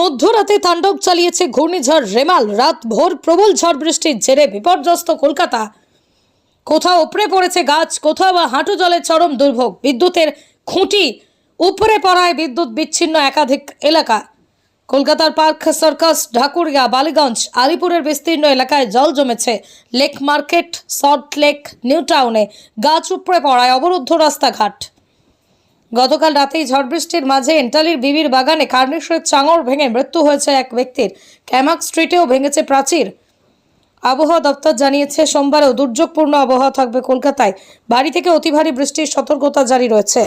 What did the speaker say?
মধ্যরাতে তাণ্ডব চালিয়েছে ঘূর্ণিঝড় রেমাল। রাত ভোর প্রবল ঝড় বৃষ্টির জেরে বিপর্যস্ত কলকাতা। কোথাও উপড়ে পড়েছে গাছ, কোথাও বা হাঁটু জলের চরম দুর্ভোগ। বিদ্যুতের খুঁটি উপরে পড়ায় বিদ্যুৎ বিচ্ছিন্ন একাধিক এলাকা। কলকাতার পার্ক, সার্কাস, ঢাকুরিয়া, বালিগঞ্জ, আলিপুরের বিস্তীর্ণ এলাকায় জল জমেছে। Lake market, salt lake, new টাউনে গাছ উপড়ে পড়ায় অবরুদ্ধ রাস্তাঘাট। গতকাল রাতেই ঝড় বৃষ্টির মাঝে এন্টালির বিবির বাগানে কার্নেশ্বরের চাঙড় ভেঙে মৃত্যু হয়েছে এক ব্যক্তির। ক্যামাক স্ট্রিটেও ভেঙেছে প্রাচীর। আবহাওয়া দপ্তর জানিয়েছে, সোমবারেও দুর্যোগপূর্ণ আবহাওয়া থাকবে কলকাতায়। বাড়ি থেকে অতি ভারী বৃষ্টির সতর্কতা জারি রয়েছে।